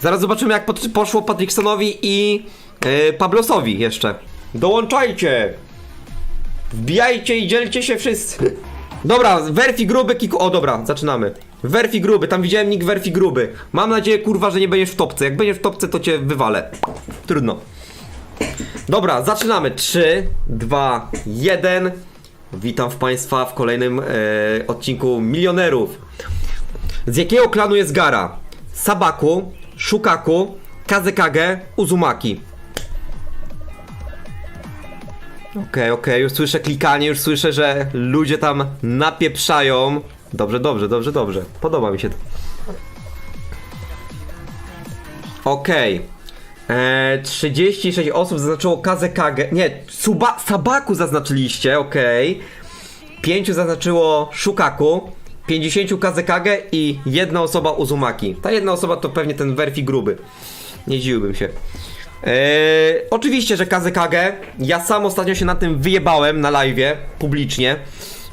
Zaraz zobaczymy jak pot- poszło Patricksonowi i yy, Pablosowi jeszcze. Dołączajcie! Wbijajcie i dzielcie się wszyscy. Dobra, Werfi gruby, kiku... O, dobra, zaczynamy. Werfi gruby, tam widziałem nick Werfi gruby. Mam nadzieję, kurwa, że nie będziesz w topce. Jak będziesz w topce, to cię wywalę. Trudno. Dobra, zaczynamy. 3, 2, 1. Witam w Państwa w kolejnym e, odcinku Milionerów. Z jakiego klanu jest Gara? Sabaku, Shukaku, Kazekage, Uzumaki. Okej, okej, już słyszę klikanie, już słyszę, że ludzie tam napieprzają. Dobrze, dobrze, dobrze, dobrze. Podoba mi się to. Okej. Eee, 36 osób zaznaczyło Kazekage. Nie, Suba, Sabaku zaznaczyliście, okej. 5 zaznaczyło Shukaku. 50 Kazekage i jedna osoba Uzumaki. Ta jedna osoba to pewnie ten Werfi gruby. Nie dziwiłbym się. Eee, oczywiście, że Kazekage. Ja sam ostatnio się na tym wyjebałem na live, publicznie.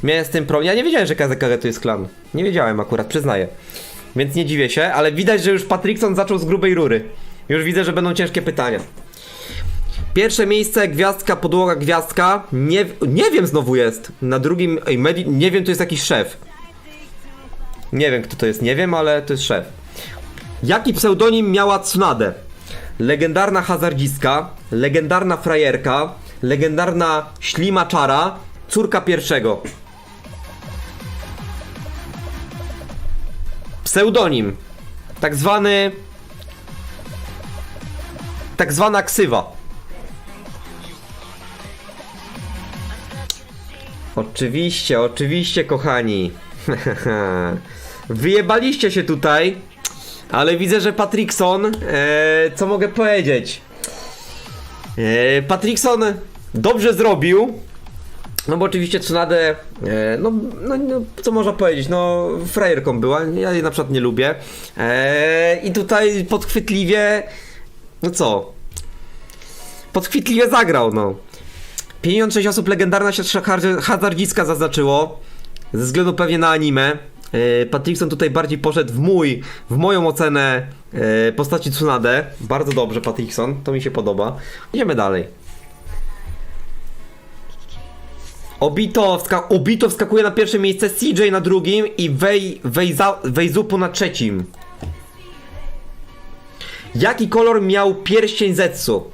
Miałem z tym problem. Ja nie wiedziałem, że Kazekage to jest klan. Nie wiedziałem akurat, przyznaję. Więc nie dziwię się, ale widać, że już Patrickson zaczął z grubej rury. Już widzę, że będą ciężkie pytania. Pierwsze miejsce, gwiazdka, podłoga, gwiazdka. Nie, nie wiem, znowu jest. Na drugim, nie wiem, to jest jakiś szef. Nie wiem, kto to jest, nie wiem, ale to jest szef. Jaki pseudonim miała Tsunade? Legendarna hazardziska, legendarna frajerka, legendarna ślimaczara, córka pierwszego. Pseudonim. Tak zwany. Tak zwana ksywa. Oczywiście, oczywiście, kochani. Wyjebaliście się tutaj, ale widzę, że Patrickson, e, co mogę powiedzieć? E, Patrickson dobrze zrobił, no bo oczywiście Tsunade, e, no, no, no, co można powiedzieć, no frajerką była, ja jej na przykład nie lubię. E, I tutaj podchwytliwie, no co? Podchwytliwie zagrał, no. 56 osób legendarna har- hazardziska zaznaczyło, ze względu pewnie na anime. E, Patrickson tutaj bardziej poszedł w mój, w moją ocenę e, postaci Tsunade. Bardzo dobrze, Patrickson, to mi się podoba. Idziemy dalej. Obito, wska Obito wskakuje na pierwsze miejsce, CJ na drugim i Wej, Wejzupu na trzecim. Jaki kolor miał pierścień Zetsu?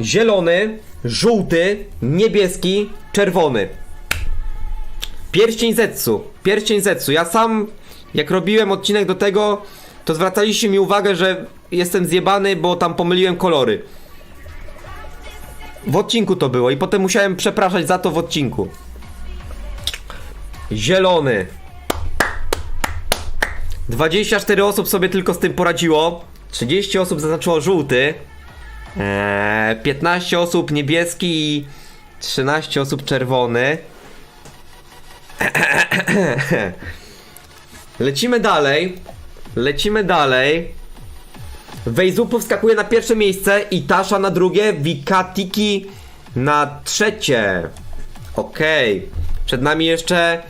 Zielony, żółty, niebieski, czerwony. Pierścień Zetsu. Pierścień Zetsu. Ja sam, jak robiłem odcinek do tego, to zwracaliście mi uwagę, że jestem zjebany, bo tam pomyliłem kolory. W odcinku to było i potem musiałem przepraszać za to w odcinku. Zielony. 24 osób sobie tylko z tym poradziło. 30 osób zaznaczyło żółty. Eee, 15 osób niebieski i 13 osób czerwony. Lecimy dalej. Lecimy dalej. Wejzupu wskakuje na pierwsze miejsce i Tasza na drugie, Wikatiki na trzecie. Okej. Przed nami jeszcze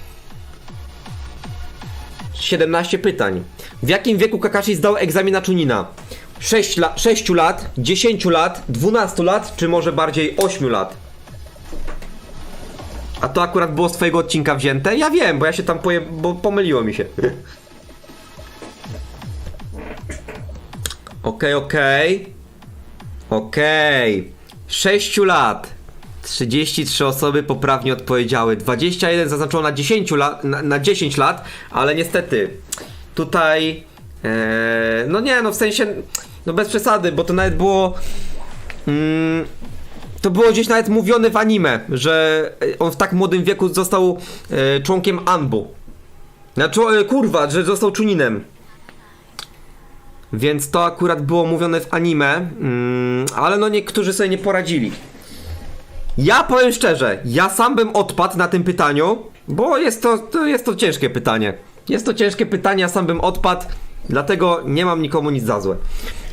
17 pytań. W jakim wieku Kakashi zdał egzamin na Chunina? 6, la 6 lat, 10 lat, 12 lat, czy może bardziej 8 lat? A to akurat było z twojego odcinka wzięte? Ja wiem, bo ja się tam poje... bo pomyliło mi się. Okej, okej. Okej. 6 lat. 33 osoby poprawnie odpowiedziały. 21 zaznaczono na 10 lat, na, na 10 lat, ale niestety tutaj e, no nie, no w sensie no bez przesady, bo to nawet było mm, to było gdzieś nawet mówione w anime, że on w tak młodym wieku został e, członkiem Anbu. Znaczy, e, kurwa, że został czuninem. Więc to akurat było mówione w anime, mm, ale no niektórzy sobie nie poradzili. Ja powiem szczerze, ja sam bym odpadł na tym pytaniu, bo jest to, to, jest to ciężkie pytanie. Jest to ciężkie pytanie, ja sam bym odpadł, dlatego nie mam nikomu nic za złe.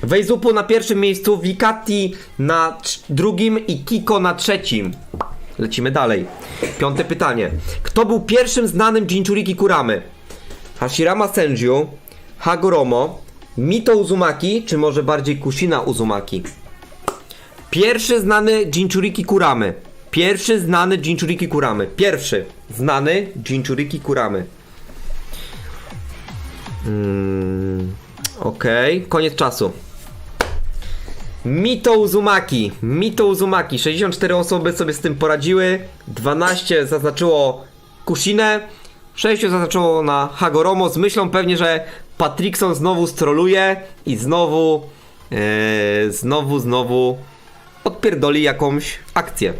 Wejzupu na pierwszym miejscu, Wikati na drugim i Kiko na trzecim. Lecimy dalej. Piąte pytanie. Kto był pierwszym znanym Jinchuriki Kuramy? Hashirama Senju, Hagoromo, Mito Uzumaki, czy może bardziej Kushina Uzumaki? Pierwszy znany Jinchuriki Kuramy. Pierwszy znany Jinchuriki Kuramy. Pierwszy znany Jinchuriki Kuramy. Mm, Okej, koniec czasu. Mito Uzumaki. Mito Uzumaki. 64 osoby sobie z tym poradziły. 12 zaznaczyło Kushinę. 6 zaznaczyło na Hagoromo z myślą pewnie, że Patrickson znowu stroluje i znowu, e, znowu, znowu odpierdoli jakąś akcję.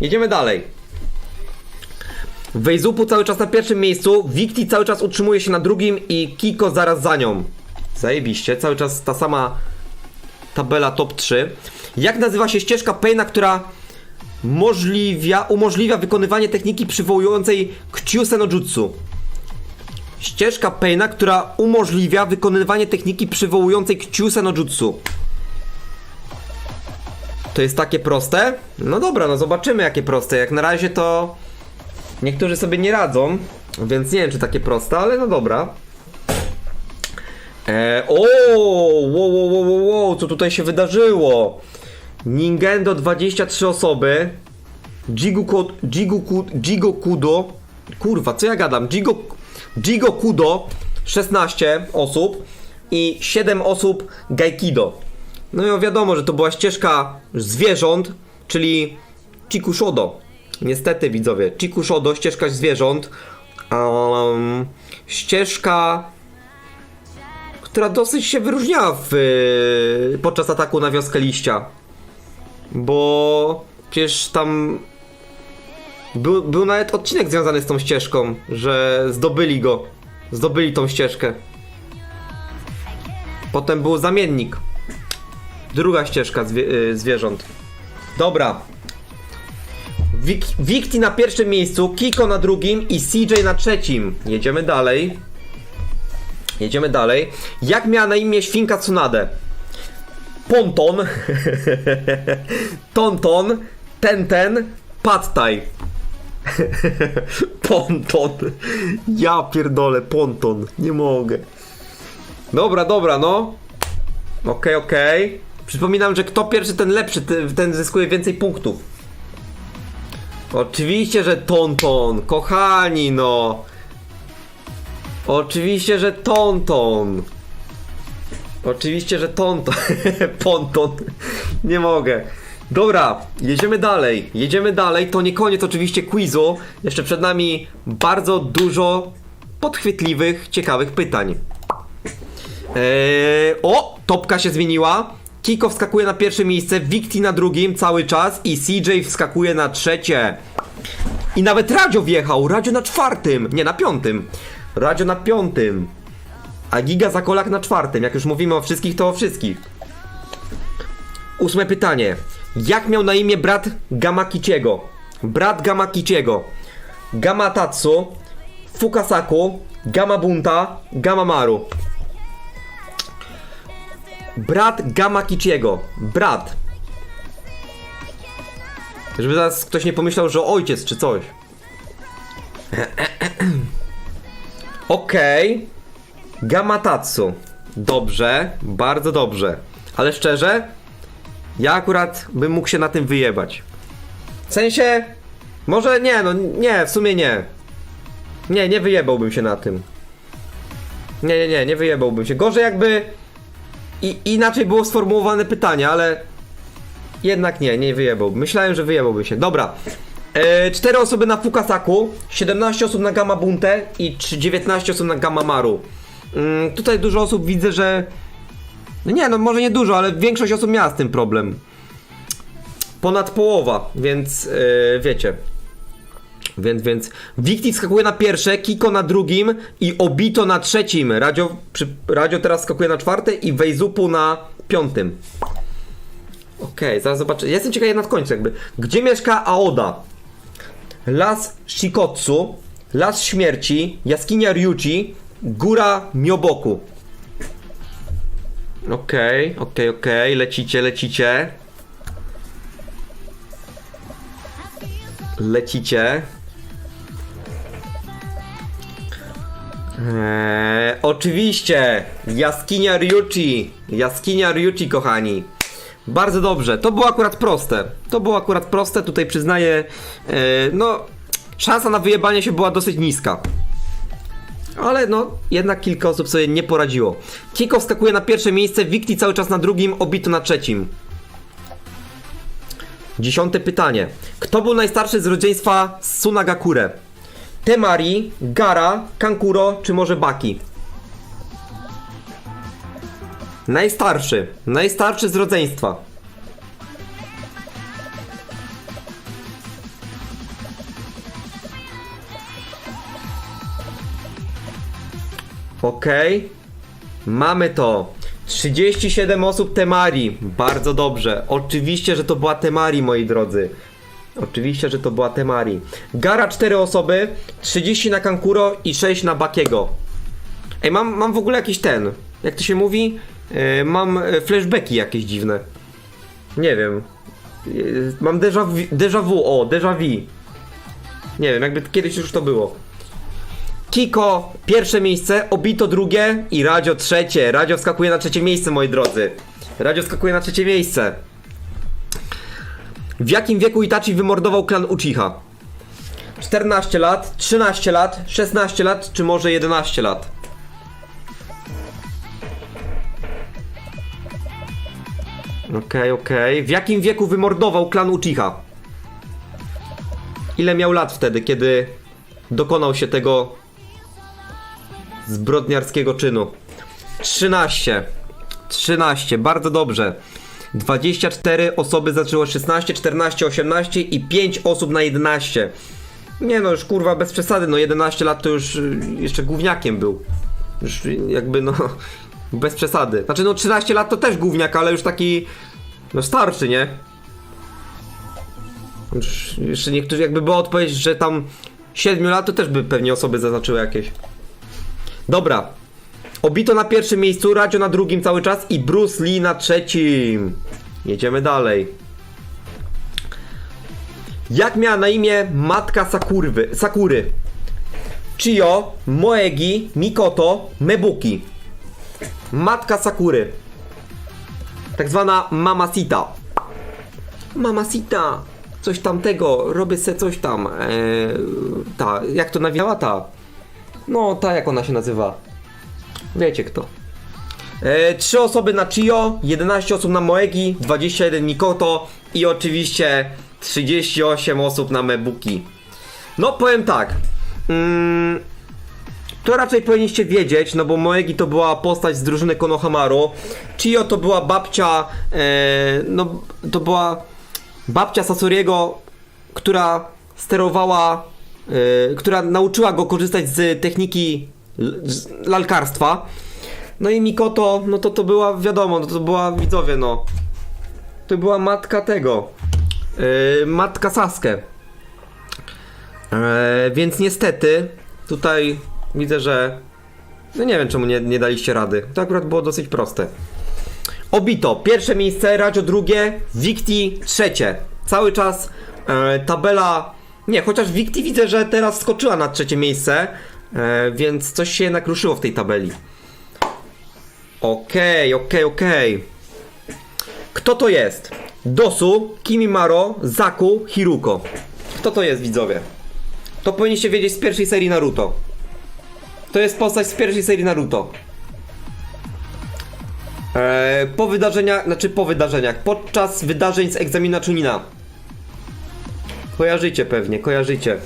Jedziemy dalej. Wejzupu cały czas na pierwszym miejscu, Wikti cały czas utrzymuje się na drugim i Kiko zaraz za nią. Zajebiście, cały czas ta sama tabela top 3. Jak nazywa się ścieżka Paina, która możliwia, umożliwia wykonywanie techniki przywołującej Kciuse no Jutsu? Ścieżka Paina, która umożliwia wykonywanie techniki przywołującej Kciuse no Jutsu. To jest takie proste? No dobra, no zobaczymy jakie proste. Jak na razie to niektórzy sobie nie radzą, więc nie wiem czy takie proste, ale no dobra. E, o, wow, wow, wow, wow, co tutaj się wydarzyło? Nintendo 23 osoby. Jigoku, Jigoku, Jigokudo. Kurwa, co ja gadam? Jigo, Jigokudo 16 osób i 7 osób Gaikido. No i wiadomo, że to była ścieżka zwierząt, czyli Chikushodo. Niestety widzowie, Chikushodo, ścieżka zwierząt. Um, ścieżka która dosyć się wyróżniała w, podczas ataku na wioskę liścia. Bo przecież tam był, był nawet odcinek związany z tą ścieżką, że zdobyli go. Zdobyli tą ścieżkę. Potem był zamiennik. Druga ścieżka zwie, y, zwierząt. Dobra. Wik Wikti na pierwszym miejscu, Kiko na drugim i CJ na trzecim. Jedziemy dalej. Jedziemy dalej. Jak miała na imię świnka Tsunade? Ponton. Tonton. Tenten. Pattaj. Ponton. Ja pierdolę, ponton. Nie mogę. Dobra, dobra, no. Okej, okej. Przypominam, że kto pierwszy, ten lepszy, ten zyskuje więcej punktów. Oczywiście, że Tonton. Kochani, no. Oczywiście, że Tonton. Oczywiście, że Tonton. Ponton. Nie mogę. Dobra, jedziemy dalej. Jedziemy dalej. To nie koniec oczywiście quizu. Jeszcze przed nami bardzo dużo podchwytliwych, ciekawych pytań. Eee, o! Topka się zmieniła. Kiko wskakuje na pierwsze miejsce, Wikti na drugim cały czas i CJ wskakuje na trzecie. I nawet Radio wjechał, Radio na czwartym, nie na piątym. Radio na piątym. A Giga Zakolak na czwartym. Jak już mówimy o wszystkich, to o wszystkich. Ósme pytanie. Jak miał na imię brat Gamakiciego? Brat Gamakiciego. Gamatatsu, Fukasaku, Gamabunta, Gamamaru. Brat Gamakiciego. Brat. Żeby zaraz ktoś nie pomyślał, że ojciec czy coś. Okej. Gamatatsu. Dobrze, bardzo dobrze. Ale szczerze, ja akurat bym mógł się na tym wyjebać. W sensie, może nie, no nie, w sumie nie. Nie, nie wyjebałbym się na tym. Nie, nie, nie, nie wyjebałbym się. Gorzej jakby i, inaczej było sformułowane pytanie, ale jednak nie, nie wyjebałbym. Myślałem, że wyjebałbym się. Dobra. E, 4 osoby na Fukasaku, 17 osób na Gamma Bunte i trzy- 19 osób na Gamma Maru. Mm, tutaj dużo osób widzę, że. No nie, no może nie dużo, ale większość osób miała z tym problem. Ponad połowa, więc e, wiecie. Więc, więc Wikti skakuje na pierwsze, Kiko na drugim i Obito na trzecim. Radio, przy, Radio teraz skakuje na czwarte i Wejzupu na piątym. Okej, zaraz zobaczę. Jestem ciekaw jednak w końcu jakby. Gdzie mieszka Aoda? Las Shikotsu, Las Śmierci, Jaskinia Ryuchi, Góra Mioboku. Okej, okej, okej, lecicie, lecicie. Lecicie. Eee, oczywiście! Jaskinia Ryuchi! Jaskinia Ryuchi, kochani. Bardzo dobrze. To było akurat proste. To było akurat proste. Tutaj przyznaję, e, no, szansa na wyjebanie się była dosyć niska. Ale no, jednak kilka osób sobie nie poradziło. Kiko wskakuje na pierwsze miejsce, Wikti cały czas na drugim, Obito na trzecim. Dziesiąte pytanie. Kto był najstarszy z rodzeństwa Sunagakure? Temari, Gara, Kankuro czy może Baki? Najstarszy. Najstarszy z rodzeństwa. Okej. Mamy to. 37 osób Temari. Bardzo dobrze. Oczywiście, że to była Temari, moi drodzy. Oczywiście, że to była Temari. Gara 4 osoby, 30 na Kankuro i 6 na Bakiego. Ej, mam, mam w ogóle jakiś ten. Jak to się mówi? Yy, mam e, flashbacki jakieś dziwne. Nie wiem. Yy, mam déjà vu, déjà vu, o, déjà vu. Nie wiem, jakby kiedyś już to było. Kiko pierwsze miejsce, Obito drugie i Radzio trzecie. Radzio skakuje na trzecie miejsce, moi drodzy. Radzio skakuje na trzecie miejsce. W jakim wieku Itachi wymordował klan Uchiha? 14 lat, 13 lat, 16 lat, czy może 11 lat? Okej, okej. W jakim wieku wymordował klan Uchiha? Ile miał lat wtedy, kiedy dokonał się tego zbrodniarskiego czynu? 13. 13, bardzo dobrze. 24 osoby zaczęło 16, 14, 18 i 5 osób na 11. Nie no, już kurwa bez przesady, no 11 lat to już y, jeszcze gówniakiem był. Już jakby no, bez przesady. Znaczy no 13 lat to też gówniak, ale już taki, no starszy, nie? Już, jeszcze niektórzy jakby była odpowiedź, że tam 7 lat to też by pewnie osoby zaznaczyły jakieś. Dobra, Obito na pierwszym miejscu, Radzio na drugim cały czas i Bruce Lee na trzecim. Jedziemy dalej. Jak miała na imię matka Sakurwy, Sakury? Chio, Moegi, Mikoto, Mebuki. Matka Sakury. Tak zwana Mamacita. Mamacita. Coś tamtego, robię se coś tam. Eee, ta, jak to nawiała ta? No, ta jak ona się nazywa. Wiecie kto. E, 3 osoby na Chio, 11 osób na Moegi, 21 Mikoto i oczywiście 38 osób na Mebuki. No powiem tak. Mm, to raczej powinniście wiedzieć, no bo Moegi to była postać z drużyny Konohamaru. Chio to była babcia, e, no to była babcia Sasoriego, która sterowała, e, która nauczyła go korzystać z techniki lalkarstwa. No i Mikoto, no to to była, wiadomo, no to była, widzowie, no. To była matka tego. Yy, matka Sasuke. Yy, więc niestety, tutaj widzę, że. No nie wiem, czemu nie, nie daliście rady. To akurat było dosyć proste. Obito, pierwsze miejsce, Radzio drugie, Wikti trzecie. Cały czas e, tabela. Nie, chociaż Wikti widzę, że teraz skoczyła na trzecie miejsce, e, więc coś się jednak ruszyło w tej tabeli. Okej, okej, okej. Kto to jest? Dosu, Kimimaro, Zaku, Hiruko. Kto to jest, widzowie? To powinniście wiedzieć z pierwszej serii Naruto. To jest postać z pierwszej serii Naruto. Eee, po wydarzeniach, znaczy po wydarzeniach, podczas wydarzeń z egzamina Chunina. Kojarzycie pewnie, kojarzycie.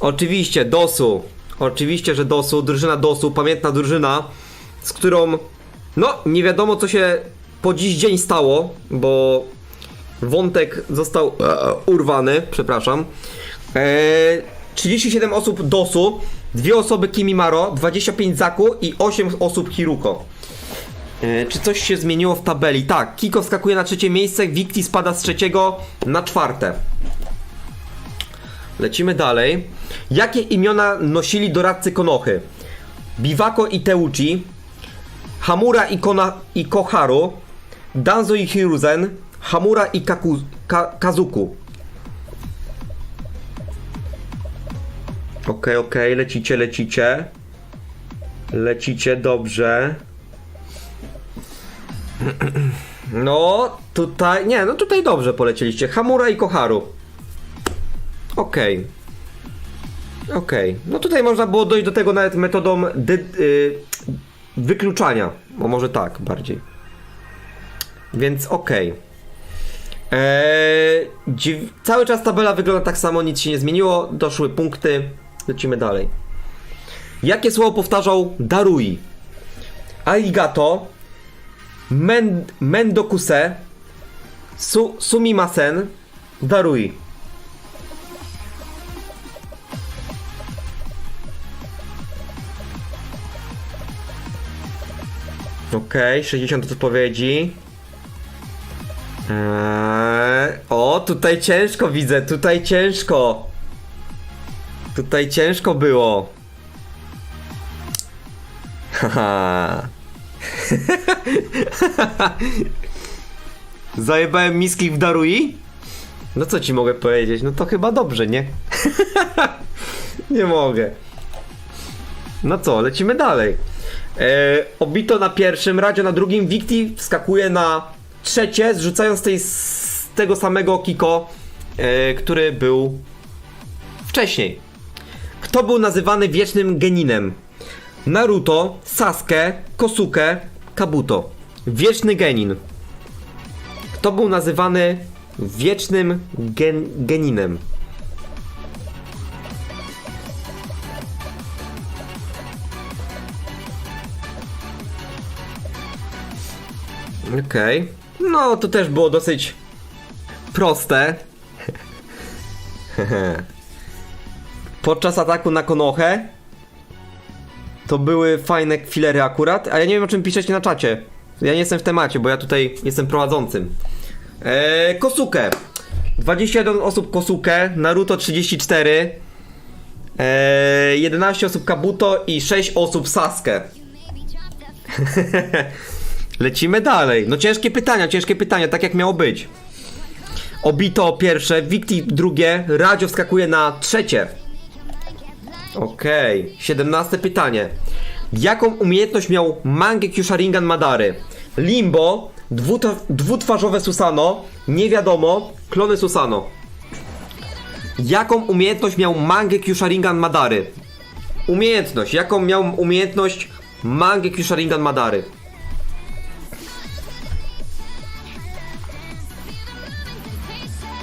Oczywiście, Dosu. Oczywiście, że Dosu, drużyna Dosu, pamiętna drużyna, z którą, no, nie wiadomo co się po dziś dzień stało, bo wątek został e, urwany, przepraszam. Eee, 37 osób Dosu, dwie osoby Kimimaro, 25 Zaku i 8 osób Hiruko. E, Czy coś się zmieniło w tabeli? Tak, Kiko skakuje na trzecie miejsce, Wikti spada z trzeciego na czwarte. Lecimy dalej. Jakie imiona nosili doradcy Konochy? Biwako i Teuchi, Hamura i, Kona, i Koharu, Danzo i Hiruzen, Hamura i Kaku, Ka, Kazuku. Okej, okej, lecicie, lecicie. Lecicie dobrze. No, tutaj. Nie, no tutaj dobrze polecieliście. Hamura i Koharu. Okej. Okej. No tutaj można było dojść do tego nawet metodą dy, y, wykluczania. Bo może tak bardziej. Więc okej. Eee, dziw... Cały czas tabela wygląda tak samo, nic się nie zmieniło. Doszły punkty. Lecimy dalej. Jakie słowo powtarzał Darui? Arigato, men, Mendokuse, su, Sumimasen, Darui. Okej, 60 odpowiedzi. Eee, o, tutaj ciężko widzę, tutaj ciężko. Tutaj ciężko było. Haha. Zajebałem miski w Darui? No co ci mogę powiedzieć? No to chyba dobrze, nie? nie mogę. No co, lecimy dalej. E, obito na pierwszym, Radio na drugim, Wikti wskakuje na trzecie, zrzucając tej, z tego samego Kiko, e, który był wcześniej. Kto był nazywany wiecznym geninem? Naruto, Sasuke, Kosuke, Kabuto. Wieczny genin. Kto był nazywany wiecznym gen geninem? Okej. No, to też było dosyć proste. Podczas ataku na Konohę to były fajne filery akurat, a ja nie wiem o czym piszecie na czacie. Ja nie jestem w temacie, bo ja tutaj jestem prowadzącym. Eee, Kosuke. 21 osób Kosuke, Naruto 34, eee, 11 osób Kabuto i 6 osób Sasuke. Lecimy dalej. No ciężkie pytania, ciężkie pytania, tak jak miało być. Obito pierwsze, Wikti drugie, Radzio wskakuje na trzecie. Okej, 17 pytanie. Jaką umiejętność miał Mangekyo Sharingan Madary? Limbo, dwutwarzowe Susano, nie wiadomo, klony Susano. Jaką umiejętność miał Mangekyo Sharingan Madary? Umiejętność, jaką miał umiejętność Mangekyo Sharingan Madary?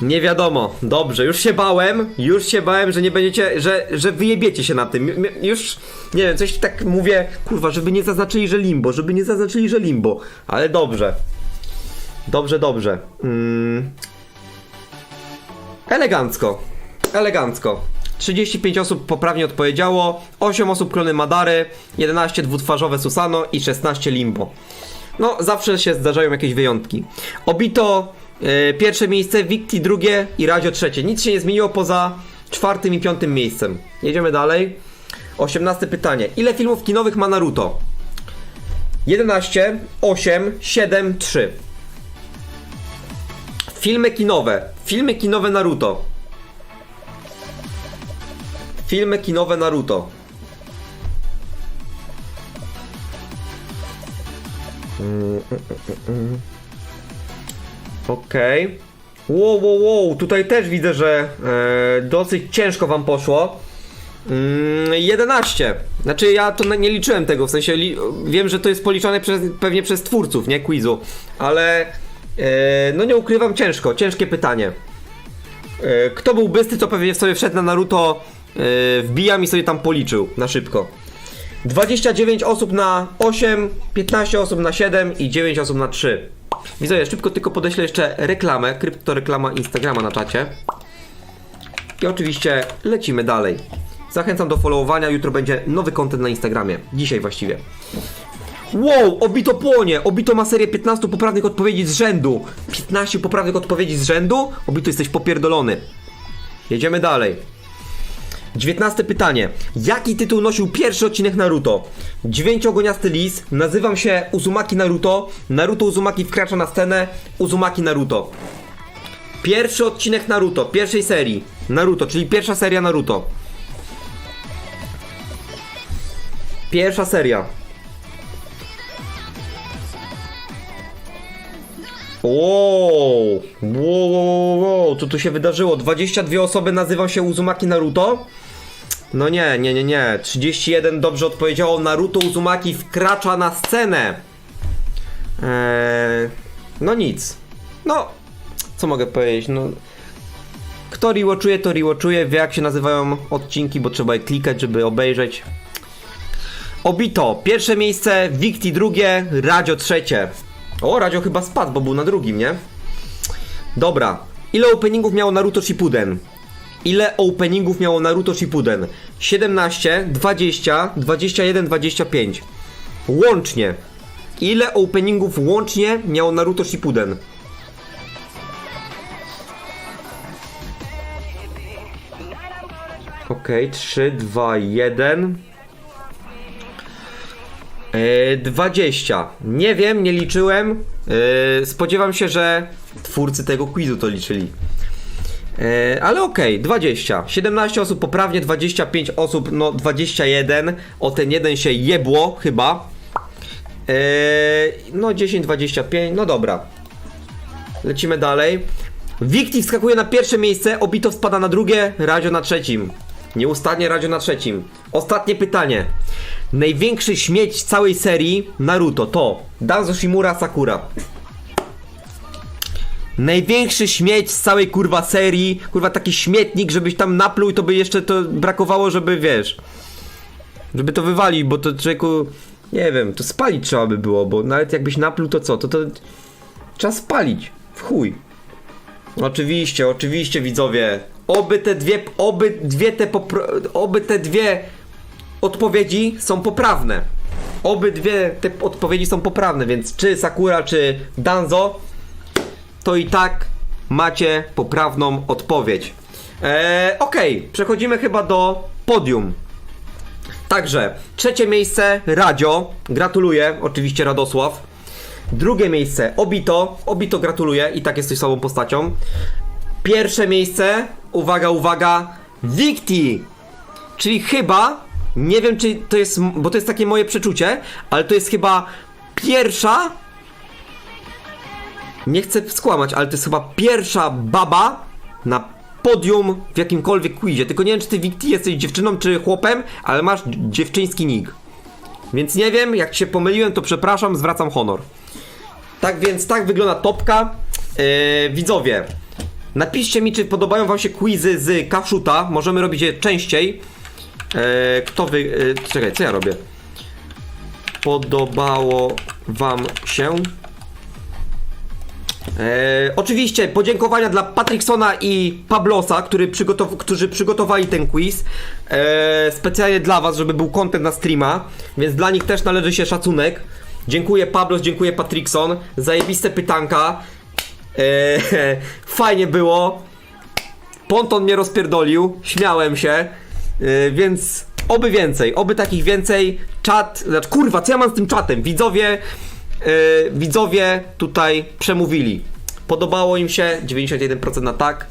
Nie wiadomo. Dobrze, już się bałem, już się bałem, że nie będziecie, że, że wyjebiecie się na tym. Już, nie wiem, coś tak mówię, kurwa, żeby nie zaznaczyli, że limbo, żeby nie zaznaczyli, że limbo. Ale dobrze. Dobrze, dobrze. Mm. Elegancko. Elegancko. 35 osób poprawnie odpowiedziało, 8 osób klony Madary, 11 dwutwarzowe Susano i 16 Limbo. No, zawsze się zdarzają jakieś wyjątki. Obito pierwsze miejsce, Wikti drugie i Radio trzecie. Nic się nie zmieniło poza czwartym i piątym miejscem. Jedziemy dalej. 18 pytanie. Ile filmów kinowych ma Naruto? 11, 8, 7, 3. Filmy kinowe. Filmy kinowe Naruto. Filmy kinowe Naruto. Okej. Wow, wow, wow, tutaj też widzę, że e, dosyć ciężko wam poszło. Mm, 11. Znaczy ja to nie liczyłem tego, w sensie wiem, że to jest policzone przez, pewnie przez twórców, nie quizu, ale e, no nie ukrywam ciężko, ciężkie pytanie. E, kto był bystry, to pewnie sobie wszedł na Naruto, e, wbijam i sobie tam policzył na szybko. 29 osób na 8, 15 osób na 7 i 9 osób na 3. Widzowie, szybko tylko podeślę jeszcze reklamę, kryptoreklama Instagrama na czacie. I oczywiście lecimy dalej. Zachęcam do followowania, jutro będzie nowy content na Instagramie. Dzisiaj właściwie. Wow, Obito płonie! Obito ma serię 15 poprawnych odpowiedzi z rzędu. 15 poprawnych odpowiedzi z rzędu? Obito jesteś popierdolony. Jedziemy dalej. 19 pytanie. Jaki tytuł nosił pierwszy odcinek Naruto? Dziewięciogoniasty lis, nazywam się Uzumaki Naruto, Naruto Uzumaki wkracza na scenę, Uzumaki Naruto. Pierwszy odcinek Naruto, pierwszej serii. Naruto, czyli pierwsza seria Naruto. Pierwsza seria. Wow, wow, wow, wow, co tu się wydarzyło? 22 osoby nazywał się Uzumaki Naruto? No nie, nie, nie, nie. 31 dobrze odpowiedziało. Naruto Uzumaki wkracza na scenę. Eee, no nic. No, co mogę powiedzieć? No, kto rewatchuje, to rewatchuje. Wie jak się nazywają odcinki, bo trzeba je klikać, żeby obejrzeć. Obito, pierwsze miejsce, Wikti drugie, Radzio trzecie. O, Radzio chyba spadł, bo był na drugim, nie? Dobra. Ile openingów miało Naruto Shippuden? Ile openingów miało Naruto Shippuden? 17, 20, 21, 25. Łącznie. Ile openingów łącznie miało Naruto Shippuden? Okej, 3, 2, 1. Yy, 20. Nie wiem, nie liczyłem. Yy, spodziewam się, że twórcy tego quizu to liczyli. Yy, ale okej, 20. 17 osób poprawnie, 25 osób, no 21. O ten jeden się jebło chyba. Yy, no 10, 25, no dobra. Lecimy dalej. Wikti wskakuje na pierwsze miejsce, Obito spada na drugie, Radio na trzecim. Nieustannie Radio na trzecim. Ostatnie pytanie. Największy śmieć całej serii Naruto to Danzo Shimura Sakura. Największy śmieć z całej kurwa serii, kurwa taki śmietnik, żebyś tam napluł to by jeszcze to brakowało, żeby wiesz, żeby to wywalić, bo to człowieku, nie wiem, to spalić trzeba by było, bo nawet jakbyś napluł to co, to to trzeba spalić, w chuj. Oczywiście, oczywiście widzowie. Oby te dwie, oby dwie te oby te dwie odpowiedzi są poprawne. Obydwie te odpowiedzi są poprawne, więc czy Sakura, czy Danzo, to i tak macie poprawną odpowiedź. Eee, Okej, przechodzimy chyba do podium. Także, trzecie miejsce Radio. Gratuluję, oczywiście Radosław. Drugie miejsce Obito. Obito gratuluję i tak jesteś słabą postacią. Pierwsze miejsce, uwaga, uwaga, Wikti. Czyli chyba, nie wiem czy to jest, bo to jest takie moje przeczucie, ale to jest chyba pierwsza, nie chcę skłamać, ale to jest chyba pierwsza baba na podium w jakimkolwiek quizie. Tylko nie wiem czy ty jesteś dziewczyną czy chłopem, ale masz dziewczyński nick. Więc nie wiem, jak się pomyliłem to przepraszam, zwracam honor. Tak więc tak wygląda topka. Yy, widzowie, napiszcie mi, czy podobają wam się quizy z Kaszuta. Możemy robić je częściej. Yy, kto wy... Yy, czekaj, co ja robię? Podobało wam się? E, oczywiście podziękowania dla Patricksona i Pablosa, który przygotow- którzy przygotowali ten quiz e, specjalnie dla was, żeby był content na streama, więc dla nich też należy się szacunek. Dziękuję Pablos, dziękuję Patrickson, zajebiste pytanka. E, fajnie było. Ponton mnie rozpierdolił, śmiałem się, e, więc oby więcej, oby takich więcej. Czat, znaczy kurwa, co ja mam z tym czatem? Widzowie, widzowie tutaj przemówili. Podobało im się, 91% na tak.